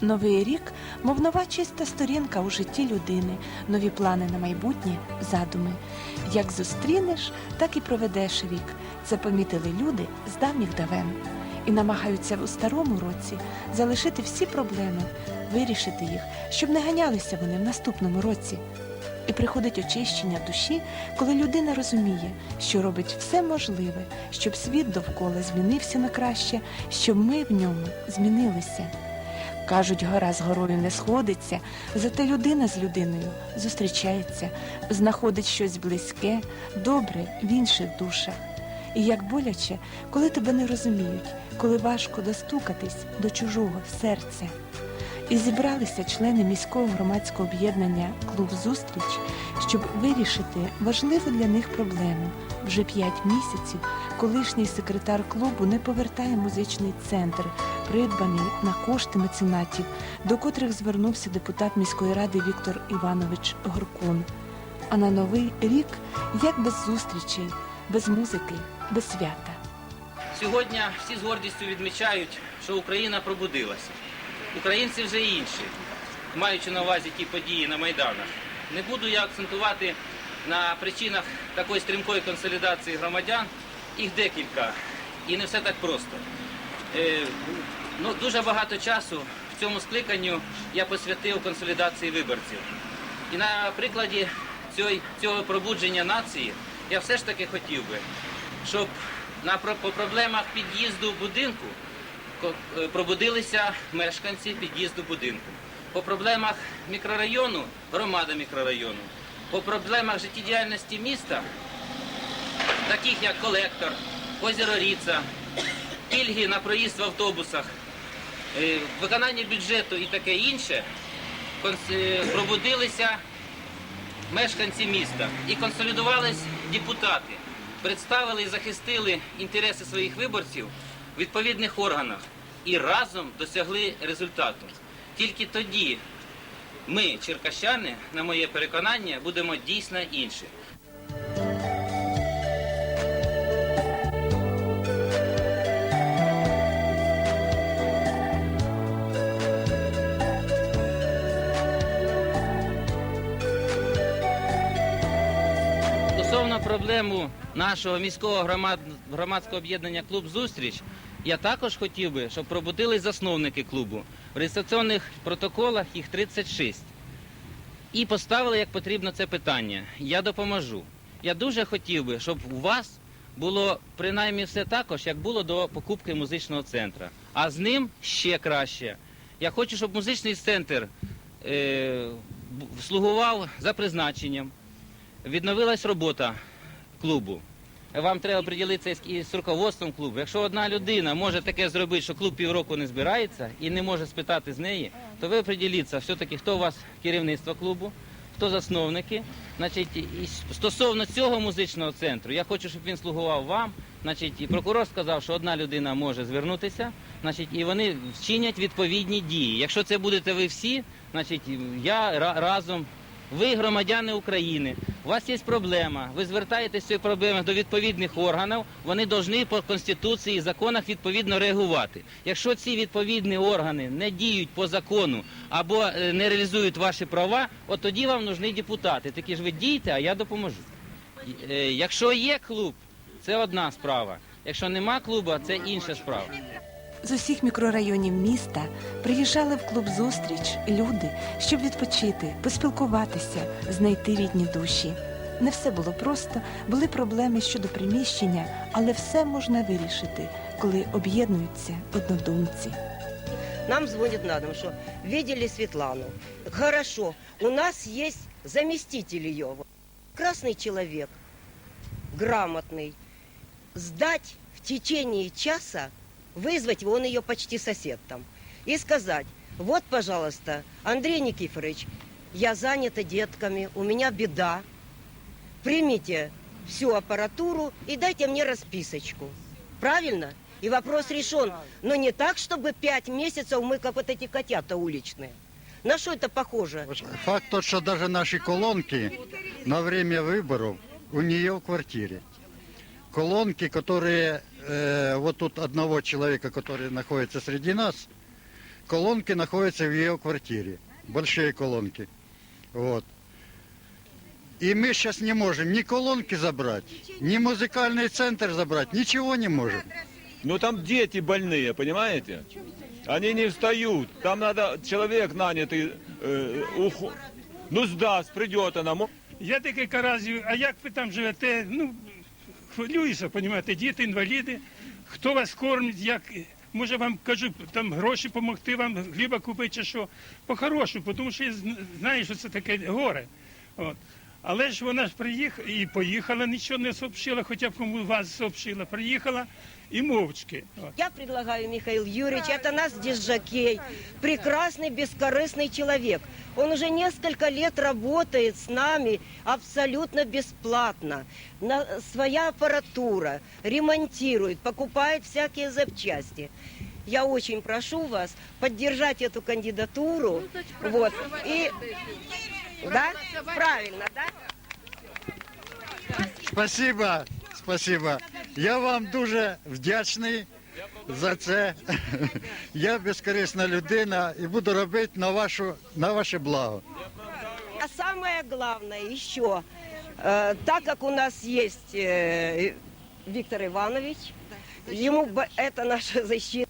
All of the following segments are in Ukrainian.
Новий рік, мов нова чиста сторінка у житті людини, нові плани на майбутнє, задуми. Як зустрінеш, так і проведеш рік. Це помітили люди з давніх давен і намагаються у старому році залишити всі проблеми, вирішити їх, щоб не ганялися вони в наступному році. І приходить очищення душі, коли людина розуміє, що робить все можливе, щоб світ довкола змінився на краще, щоб ми в ньому змінилися. Кажуть, гора з горою не сходиться, зате людина з людиною зустрічається, знаходить щось близьке, добре в інших душах. І як боляче, коли тебе не розуміють, коли важко достукатись до чужого серця. І зібралися члени міського громадського об'єднання Клуб Зустріч, щоб вирішити важливу для них проблему. Вже п'ять місяців колишній секретар клубу не повертає музичний центр, придбаний на кошти меценатів, до котрих звернувся депутат міської ради Віктор Іванович Горкун. А на новий рік як без зустрічей, без музики, без свята. Сьогодні всі з гордістю відмічають, що Україна пробудилася. Українці вже інші, маючи на увазі ті події на Майданах. Не буду я акцентувати на причинах такої стрімкої консолідації громадян. Їх декілька. І не все так просто. Е, ну, дуже багато часу в цьому скликанню я посвятив консолідації виборців. І на прикладі цього, цього пробудження нації я все ж таки хотів би, щоб на, по проблемах під'їзду будинку е, пробудилися мешканці під'їзду будинку. По проблемах мікрорайону громада мікрорайону. По проблемах життєдіяльності міста, таких як колектор, озеро Ріца, пільги на проїзд в автобусах, е, виконання бюджету і таке інше, е, пробудилися мешканці міста і консолідувались депутати, представили і захистили інтереси своїх виборців в відповідних органах і разом досягли результату. Тільки тоді ми, черкащани, на моє переконання, будемо дійсно інші. Проблему нашого міського громад... громадського об'єднання Клуб Зустріч, я також хотів би, щоб пробудились засновники клубу. В реєстраційних протоколах їх 36. І поставили, як потрібно, це питання. Я допоможу. Я дуже хотів би, щоб у вас було принаймні все також, як було до покупки музичного центру. А з ним ще краще. Я хочу, щоб музичний центр е, слугував за призначенням відновилась робота клубу. Вам треба приділитися із- із руководством клубу. Якщо одна людина може таке зробити, що клуб півроку не збирається і не може спитати з неї, то ви приділіться все-таки, хто у вас керівництво клубу, хто засновники. Значить, і стосовно цього музичного центру, я хочу, щоб він слугував вам. Значить, і прокурор сказав, що одна людина може звернутися, значить, і вони вчинять відповідні дії. Якщо це будете ви всі, значить, я разом ви громадяни України, у вас є проблема, ви звертаєтесь з цією проблемою до відповідних органів, вони повинні по Конституції і законах відповідно реагувати. Якщо ці відповідні органи не діють по закону або е, не реалізують ваші права, от тоді вам нужні депутати. Такі ж ви дійте, а я допоможу. Е, Якщо є клуб, це одна справа. Якщо нема клуба, це інша справа. З усіх мікрорайонів міста приїжджали в клуб зустріч люди, щоб відпочити, поспілкуватися, знайти рідні душі. Не все було просто, були проблеми щодо приміщення, але все можна вирішити, коли об'єднуються однодумці. Нам звонят на дом, что видели Светлану. Хорошо, у нас есть заместитель ее. Красный человек, грамотный. Сдать в течение часа, вызвать, он ее почти сосед там, и сказать, вот, пожалуйста, Андрей Никифорович, я занята детками, у меня беда. Примите всю аппаратуру и дайте мне расписочку. Правильно? И вопрос решен. Но не так, чтобы пять месяцев мы как вот эти котята уличные. На что это похоже? Факт тот, что даже наши колонки на время выборов у нее в квартире. Колонки, которые э, вот тут одного человека, который находится среди нас, колонки находятся в ее квартире. Большие колонки. Вот. И мы сейчас не можем ни колонки забрать, ни музыкальный центр забрать, ничего не можем. Ну там дети больные, понимаете? Они не встают. Там надо человек нанятый, э, ухо- ну сдаст, придет она. Я декілька разів, а як ви там живете? Ну, хвилююся, розумієте, діти, інваліди, хто вас кормить, як, може вам кажу, там гроші допомогти вам, хліба купити чи що. По-хорошому, тому що я зн- знаю, що це таке горе. От. Але ж вона ж приїхала і поїхала, нічого не сообщила, хоча б кому вас сообщила. Приїхала і мовчки. От. Я предлагаю, Михаил Юрьевич, это наш дизжокей, прекрасный, бескорыстный человек. Он уже несколько лет работает с нами абсолютно бесплатно. На, своя аппаратура, ремонтирует, покупает всякие запчасти. Я очень прошу вас поддержать эту кандидатуру. Вот. И... Да? Правильно, да? Спасибо, спасибо. Я вам дуже вдячний за це. Я безкорисна людина і буду робити на, вашу, на ваше благо. А самое главное еще, э, так как у нас есть э, Виктор Иванович, ему б- это наша защита.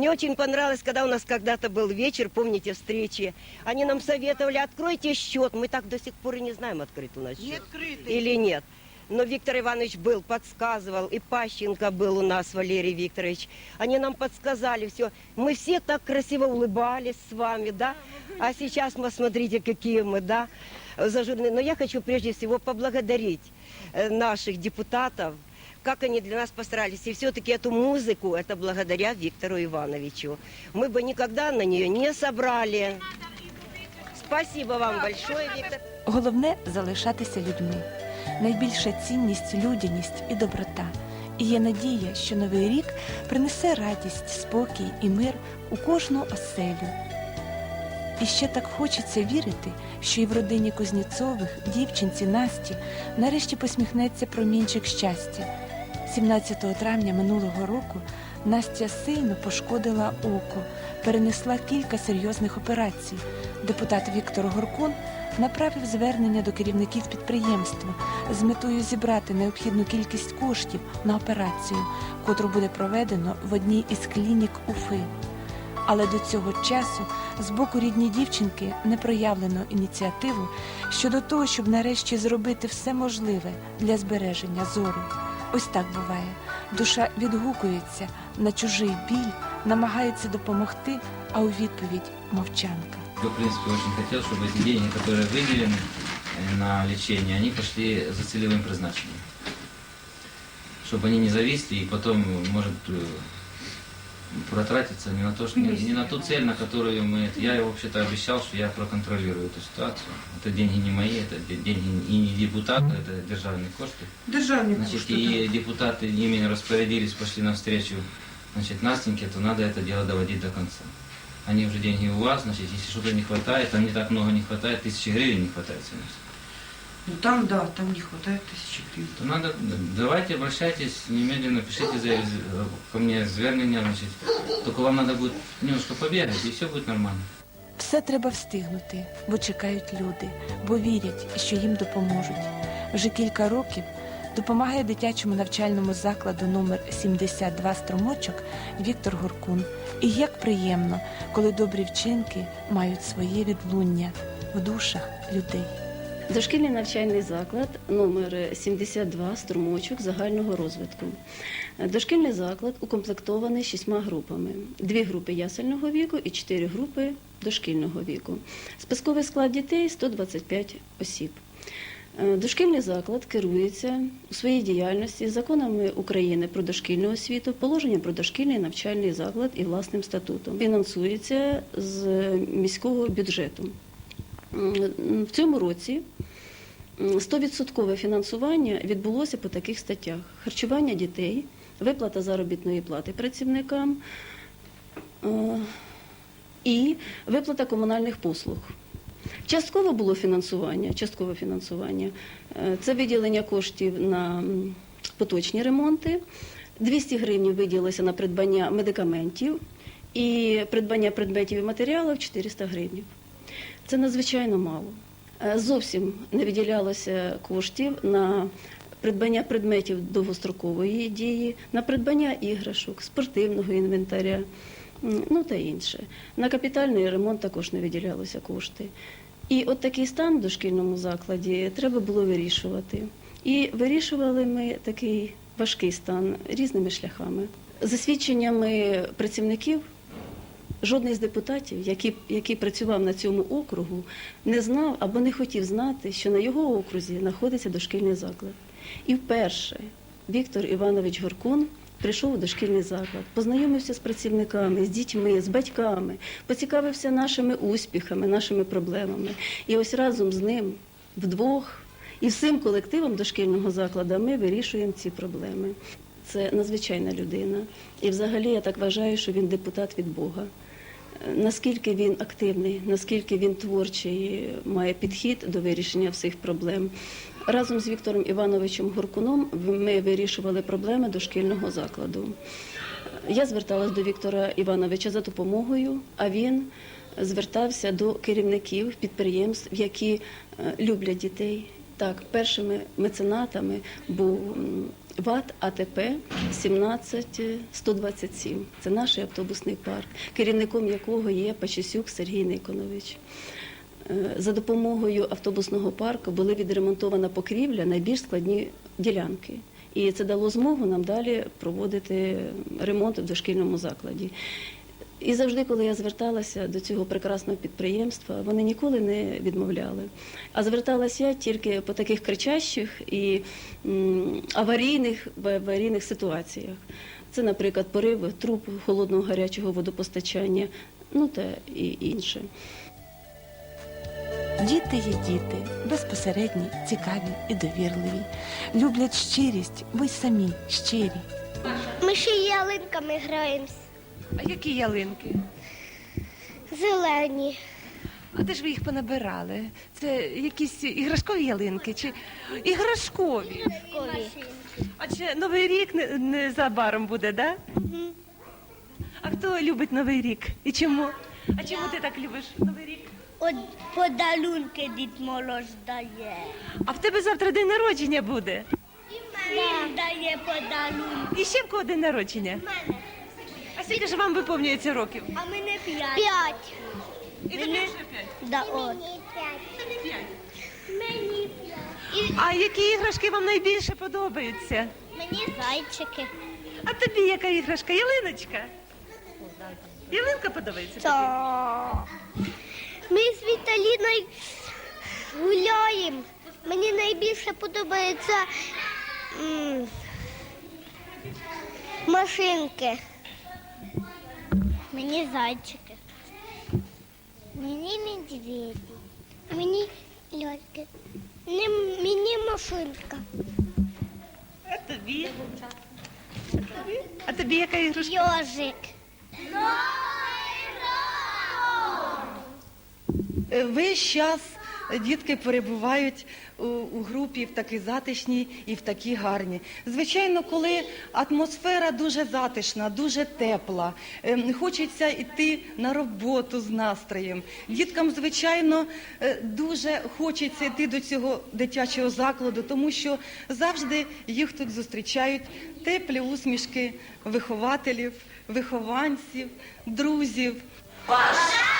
Мне очень понравилось, когда у нас когда-то был вечер, помните, встречи. Они нам советовали, откройте счет. Мы так до сих пор и не знаем, открыт у нас счет. Или нет. Но Виктор Иванович был, подсказывал, и Пащенко был у нас, Валерий Викторович. Они нам подсказали все. Мы все так красиво улыбались с вами, да? А сейчас мы, смотрите, какие мы, да, зажурные. Но я хочу прежде всего поблагодарить э, наших депутатов, как они для нас постарались. И все-таки эту музыку, это благодаря Виктору Ивановичу. Мы бы никогда на нее не собрали. Спасибо вам большое, Виктор. Головне залишатися людьми. Найбільша цінність людяність і доброта. І є надія, що новий рік принесе радість, спокій і мир у кожну оселю. І ще так хочеться вірити, що і в родині Кузнєцових, дівчинці Насті, нарешті посміхнеться промінчик щастя. 17 травня минулого року Настя сильно пошкодила око, перенесла кілька серйозних операцій. Депутат Віктор Горкун направив звернення до керівників підприємства з метою зібрати необхідну кількість коштів на операцію, котру буде проведено в одній із клінік Уфи. Але до цього часу з боку рідні дівчинки не проявлено ініціативу щодо того, щоб нарешті зробити все можливе для збереження зору. Ось так буває. Душа відгукується на чужий біль, намагається допомогти, а у відповідь мовчанка. Я, в принципе, очень хотел, чтобы эти деньги, которые выделены э, на лечение, они пошли за целевым призначением. Чтобы они не зависли и потом, может, э, протратиться не на, то, что, не, не на ту цель, на которую мы... Я, вообще-то, обещал, что я проконтролирую эту ситуацию. Это деньги не мои, это де- деньги и не депутата, это державные кошты. Державні Значит, кошти. и депутаты ими распорядились, пошли навстречу значит, Настеньке, то надо это дело доводить до конца. Они уже деньги у вас, значит, если что-то не хватает, там не так много не хватает, тысячи гривен не хватает всего. Ну там, да, там не хватает тысячи гривен. То надо, давайте обращайтесь, немедленно пишите за, ко мне звернення, значит, только вам надо будет немножко побегать, и все будет нормально. Все треба встигнути, бо чекають люди, бо вірять, що їм допоможуть. Вже кілька років допомагає дитячому навчальному закладу номер 72 струмочок Віктор Горкун. І як приємно, коли добрі вчинки мають своє відлуння в душах людей. Дошкільний навчальний заклад номер 72 струмочок загального розвитку. Дошкільний заклад укомплектований шістьма групами: дві групи ясельного віку і чотири групи дошкільного віку. Списковий склад дітей 125 осіб. Е, Дошкільний заклад керується у своїй діяльності законами України про дошкільну освіту, положенням про дошкільний навчальний заклад і власним статутом. Фінансується з міського бюджету. В цьому році 100% фінансування відбулося по таких статтях: харчування дітей, виплата заробітної плати працівникам е, і виплата комунальних послуг. Частково було фінансування, часткове фінансування. Е, Це виділення коштів на поточні ремонти. 200 гривень виділилося на придбання медикаментів і придбання предметів і матеріалів 400 гривень. Це надзвичайно мало. Е, Зовсім не виділялося коштів на придбання предметів довгострокової дії, на придбання іграшок, спортивного інвентаря, ну та інше. На капітальний ремонт також не виділялося кошти. І от такий стан в дошкільному закладі треба було вирішувати. І вирішували ми такий важкий стан різними шляхами. За свідченнями працівників, жодний з депутатів, який, який працював на цьому округу, не знав або не хотів знати, що на його окрузі знаходиться дошкільний заклад. І вперше Віктор Іванович Горкун прийшов у дошкільний заклад, познайомився з працівниками, з дітьми, з батьками, поцікавився нашими успіхами, нашими проблемами. І ось разом з ним вдвох і всім колективом дошкільного закладу ми вирішуємо ці проблеми. Це надзвичайна людина. І взагалі я так вважаю, що він депутат від Бога. Наскільки він активний, наскільки він творчий, має підхід до вирішення всіх проблем. Разом з Віктором Івановичем Гуркуном ми вирішували проблеми дошкільного закладу. Я зверталась до Віктора Івановича за допомогою, а він звертався до керівників підприємств, які е, люблять дітей. Так, першими меценатами був ВАТ АТП 17127. Це наш автобусний парк, керівником якого є Пачесюк Сергій Никонович. Е, За допомогою автобусного парку були відремонтована покрівля найбільш складні ділянки. І це дало змогу нам далі проводити ремонт в дошкільному закладі. І завжди, коли я зверталася до цього прекрасного підприємства, вони ніколи не відмовляли. А зверталася я тільки по таких кричащих і аварійних, аварійних ситуаціях. Це, наприклад, порив труб холодного гарячого водопостачання, ну та і інше. Діти є діти, безпосередні, цікаві і довірливі. Люблять щирість, й самі щирі. Ми ще ялинками граємось. А які ялинки? Зелені. А де ж ви їх понабирали? Це якісь іграшкові ялинки чи іграшкові? Кові. А чи новий рік не- незабаром буде, да? А хто любить новий рік? І чому? А чому ти так любиш новий рік? От подарунки Дід Мороз дає. А в тебе завтра день народження буде. Він дає подарунки. І ще в кого день народження? А скільки ж вам виповнюється років? А мене п'ять. П'ять. І тобі ще п'ять. Да, от. Мені п'ять. А які іграшки вам найбільше подобаються? Мені зайчики. А тобі яка іграшка? Ялиночка? Ялинка подобається? тобі? Так. Ми з Віталіною гуляємо. Мені найбільше подобаються м, машинки. Мені зайчики. Мені медведі. Мені льотки. Мені машинка. А тобі? А тобі яка іграшка? Йожик. Е, Весь час дітки перебувають у, у групі в такій затишній і в такій гарній. Звичайно, коли атмосфера дуже затишна, дуже тепла, ем, хочеться йти на роботу з настроєм. Діткам, звичайно, е, дуже хочеться йти до цього дитячого закладу, тому що завжди їх тут зустрічають теплі усмішки вихователів, вихованців, друзів. За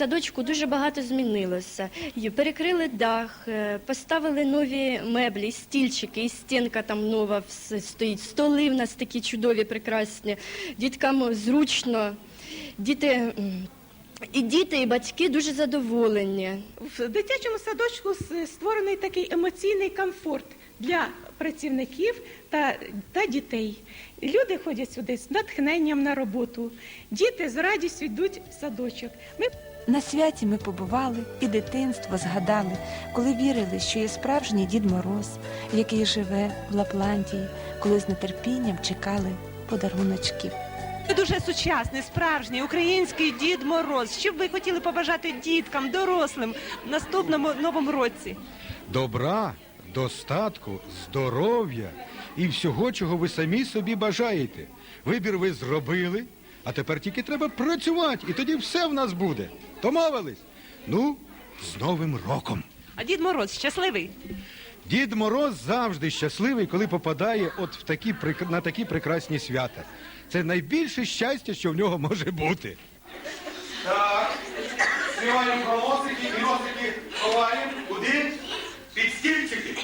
садочку дуже багато змінилося. Перекрили дах, е, поставили нові меблі, стільчики, і стінка там нова стоїть. Столи в нас такі чудові, прекрасні. Діткам зручно. Діти і діти, і батьки дуже задоволені. В дитячому садочку створений такий емоційний комфорт для працівників та, та дітей. Люди ходять сюди з натхненням на роботу. Діти з радістю йдуть в садочок. Ми На святі ми побували і дитинство згадали, коли вірили, що є справжній Дід Мороз, який живе в Лапландії, коли з нетерпінням чекали подаруночків. Дуже сучасний, справжній український Дід Мороз. Що б ви хотіли побажати діткам, дорослим в наступному новому році? добра, достатку, здоров'я і всього, чого ви самі собі бажаєте. Вибір ви зробили, а тепер тільки треба працювати, і тоді все в нас буде. Домовились? Ну, з Новим роком! А Дід Мороз щасливий? Дід Мороз завжди щасливий, коли попадає от в такі, прик- на такі прекрасні свята. Це найбільше щастя, що в нього може бути. Так, знімаємо проносики і носики ховаємо. Куди? Під стільчики.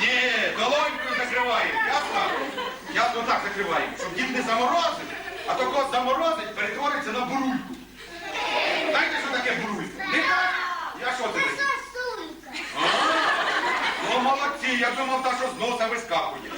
Ні, долонькою закриваємо. Ясно? Ясно так закриваємо, щоб дід не заморозив, а то кот заморозить, перетвориться на бурульку. Знаєте, що таке бурулька? Не так? Я що це? таке? А, Ну, молодці, я думав, та, що з носа вискакує.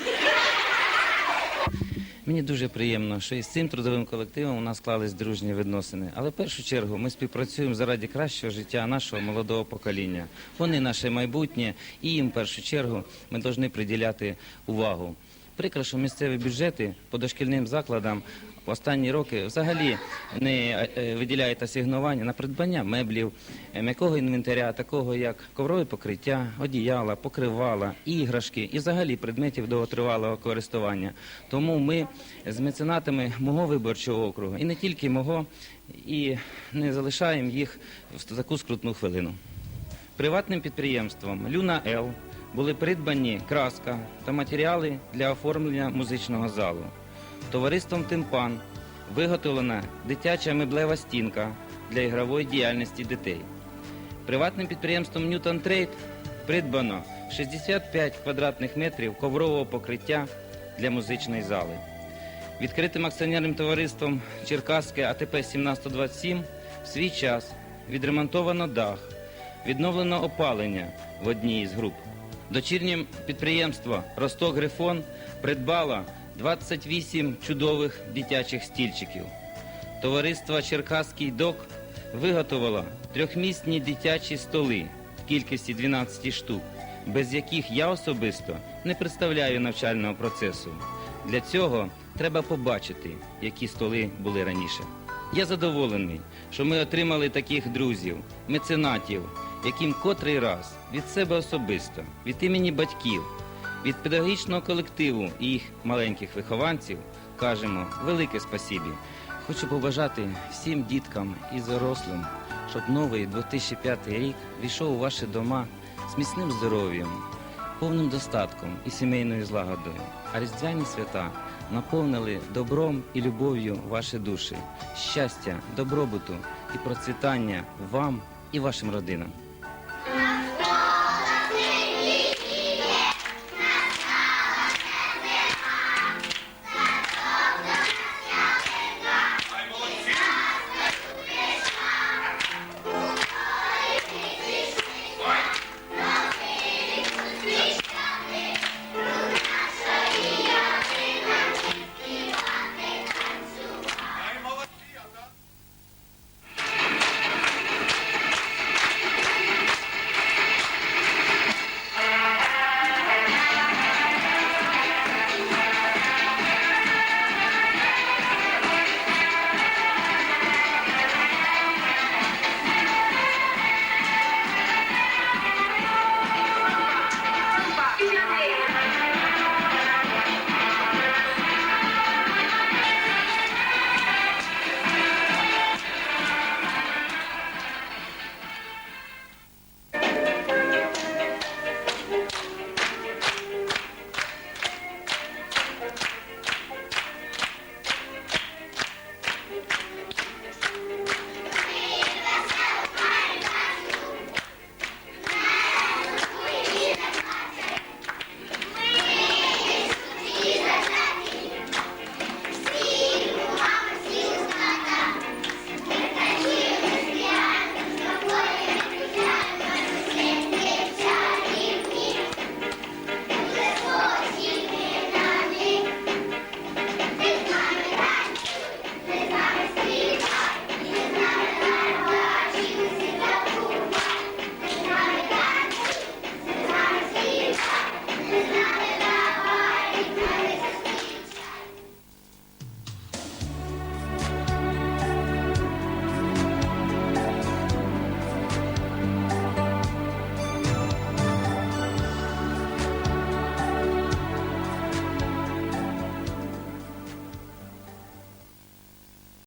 Мені дуже приємно, що із цим трудовим колективом у нас склались дружні відносини. Але в першу чергу ми співпрацюємо заради кращого життя нашого молодого покоління. Вони наше майбутнє, і їм в першу чергу ми повинні приділяти увагу. Прикро, що місцеві бюджети по дошкільним закладам в останні роки взагалі не е, е, виділяють асигнування на придбання меблів, е, м'якого інвентаря, такого як коврове покриття, одіяла, покривала, іграшки і взагалі предметів довготривалого користування. Тому ми з меценатами мого виборчого округу, і не тільки мого, і не залишаємо їх в таку скрутну хвилину. Приватним підприємством Люна Л були придбані краска та матеріали для оформлення музичного залу. Товариством Тимпан виготовлена дитяча меблева стінка для ігрової діяльності дітей. Приватним підприємством Ньютон Трейд придбано 65 квадратних метрів коврового покриття для музичної зали. Відкритим акціонерним товариством Черкаське АТП 1727 в свій час відремонтовано дах, відновлено опалення в одній із груп. Дочірнє підприємство Росток Грифон придбало 28 чудових дитячих стільчиків. Товариство Черкаський док виготовило трьохмісні дитячі столи в кількості 12 штук, без яких я особисто не представляю навчального процесу. Для цього треба побачити, які столи були раніше. Я задоволений, що ми отримали таких друзів, меценатів, яким котрий раз від себе особисто, від імені батьків, від педагогічного колективу і їх маленьких вихованців кажемо велике спасібі. Хочу побажати всім діткам і дорослим, щоб новий 2005 рік війшов у ваші дома з міцним здоров'ям, повним достатком і сімейною злагодою. А різдвяні свята наповнили добром і любов'ю ваші душі, щастя, добробуту і процвітання вам і вашим родинам.